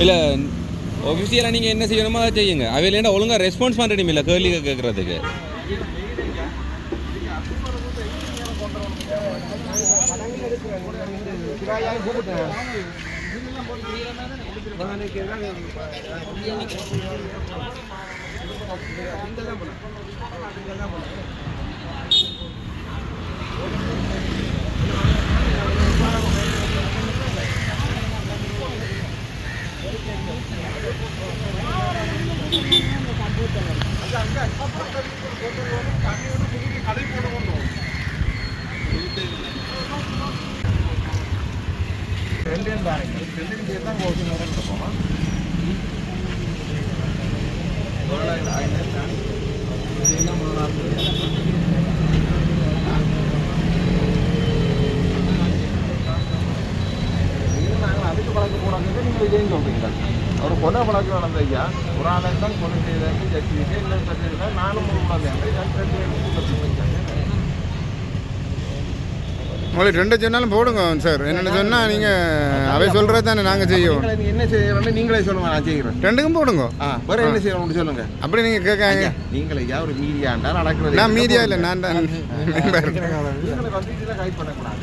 இல்லை ஒஃபிஷியலாக நீங்கள் என்ன செய்யணுமோ அதை செய்யுங்க. அவையிலேண்டா ஒழுங்காக ரெஸ்பான்ஸ் பண்ணுறீங்க இல்லை? கேள்வி கேட்குறதுக்கு அதுக்கு பழக்க போனாங்க நீங்கள் இதேன்னு சொல்கிறீங்க அவர் கொலை பழக்கம் நடந்த ஐயா ஒரு ஆளை தான் கொலை செய்தாங்க ஜட்ஜிட்டு இல்லை பிரச்சனை நானும் ஒரு உணர்ந்தேன் ரெண்டு பேரும் உங்களுக்கு ரெண்டு சொன்னாலும் போடுங்க சார். என்னென்ன சொன்னால் நீங்கள் அவை சொல்கிறது தானே நாங்கள் செய்வோம் என்ன செய்யறோம்னு நீங்களே சொல்லுங்க நான் செய்கிறேன். ரெண்டுக்கும் போடுங்க. ஆ வேற என்ன செய்யறோம்னு சொல்லுங்க. அப்படி நீங்கள் கேட்காங்க நீங்களே ஐயா ஒரு மீடியாண்டா நடக்கிறது. நான் மீடியா இல்லை நான் தான் கைட் பண்ணக்கூடாது.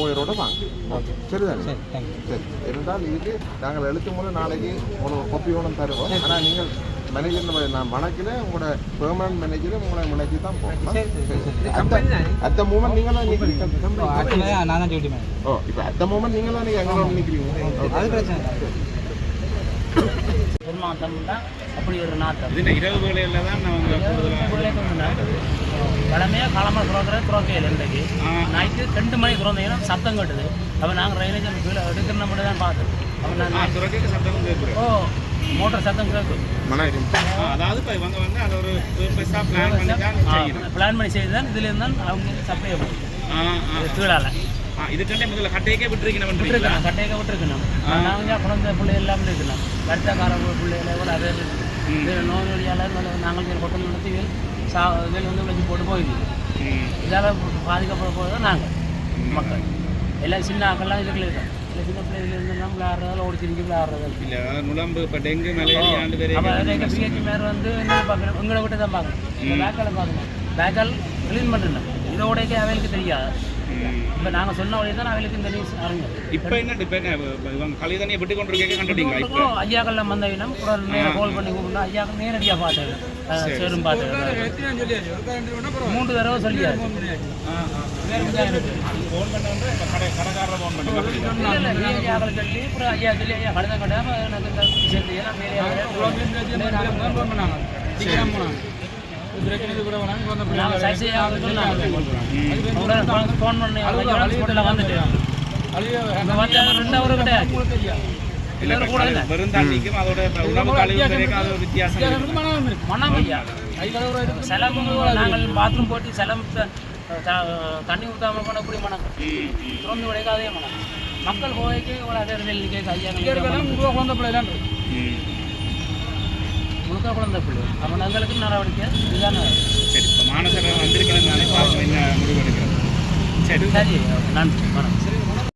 உயிரோட வாங்க. சரிதானே? சரி இருந்தால் இதுக்கு நாங்கள் எழுத்து மூலம் நாளைக்கு ஒரு கொப்பி ஒன்று தருவோம். ஆனால் நீங்கள் மேனேஜர் நான் வழக்கில் உங்களோட பெர்மனன்ட் மேனேஜர் உங்களை முனைக்கு தான் போகணும். அத்த மூமெண்ட் நீங்கள் தான்? நிற்கிறீங்க நான் தான் டியூட்டி மேம் ஓ இப்போ அத்த மூமெண்ட் நீங்கள் தான் எங்களோட நிற்கிறீங்க அது பிரச்சனை பெருமாட்டம் தான் அப்படி ஒரு நாட்டம் இது இரவு வேலையில் தான் கிழமையாக காலமாக திறக்கிற திறக்கையில் இன்றைக்கு. நைட்டு ரெண்டு மணி திறந்தீங்கன்னா சத்தம் கட்டுது. அப்போ நாங்கள் ரயிலேஜ் எடுக்கிற மட்டும் தான் பார்த்தோம் அப்போ நான் சத்தம் கேட்குறேன் ஓ மோட்டார் சத்தம் கேட்கும். அதாவது இப்போ இவங்க வந்து அதை ஒரு பெருசாக பிளான் பண்ணி பிளான் பண்ணி செய்து தான் இதுலேருந்து தான் அவங்க சப்ளை ஆ. கீழால. இதுக்கண்டே முதல்ல கட்டையக்கே விட்டுருக்கீங்க விட்டுருக்கணும் கட்டையாக விட்டுருக்கணும். நாங்கள் குழந்தை பிள்ளை எல்லாமே இருக்கணும். வருத்தக்கார பிள்ளைகளை கூட அதே நோய் நொடியால் நாங்கள் கொட்டல் நடத்தி சா வேல் வந்து வச்சு போட்டு போயிடுது. இதால் பாதிக்கப்பட போகிறது நாங்கள் மக்கள். எல்லாம் சின்ன ஆக்கெல்லாம் இதுக்குள்ள இருக்கோம் இல்லை சின்ன பிள்ளைகள் இருந்தெல்லாம் விளையாடுறதால ஓடி திரிஞ்சு விளையாடுறது இல்லை நுழம்பு இப்போ டெங்கு மலேரியா ஆண்டு பேர் அப்போ எங்கள் பிஹெச் மேர் வந்து என்ன பார்க்கணும் உங்களை விட்டு தான் பார்க்கணும் இந்த பேக்கால் பார்க்கணும் பேக்கால் க்ளீன் பண்ணணும் இதோடய அவைகளுக்கு தெரியாது. இப்போ நாங்கள் சொன்ன வழி தான் அவைகளுக்கு இந்த நியூஸ் அறிஞ்சது இப்போ என்ன இப்போ இவங்க களி தண்ணியை விட்டு கொண்டு இப்போ? கூட நேரம் கால் பண்ணி கூப்பிட்டா ஐயாக்கள் நேரடியாக சேரும் மூன்று தடவை சொல்லியாச்சு. ஃபோன் பண்ண வந்து இப்போ கடை கடைக்காரரை ஃபோன் சொல்லி அப்புறம் ஐயா சொல்லி ஐயா எனக்கு இந்த எல்லாம் மேலே நாங்கள் ஃபோன் பண்ணி ஹாஸ்பிட்டலில் வந்துட்டு வந்து ரெண்டு கிடையாது கூட அதோட உணவு அது வித்தியாசம் மனம் ஐயா நாங்கள் பாத்ரூம் போட்டு செலம் தண்ணி ஊற்றாம பண்ணக்கூடிய மனம் திறந்து விடைக்க மனம் மக்கள் கோவைக்கு ஒரு அதே கேட்க ஐயா குழந்தை பிள்ளை முழுக்க குழந்தை பிள்ளை? அப்போ எங்களுக்கு நடவடிக்கை. இதுதானே? சரி இப்போ மாநகரம் வந்திருக்கிறதுனால பார்ப்போம் என்ன முடிவு எடுக்கிறோம் சரி. சரி நன்றி. வணக்கம்.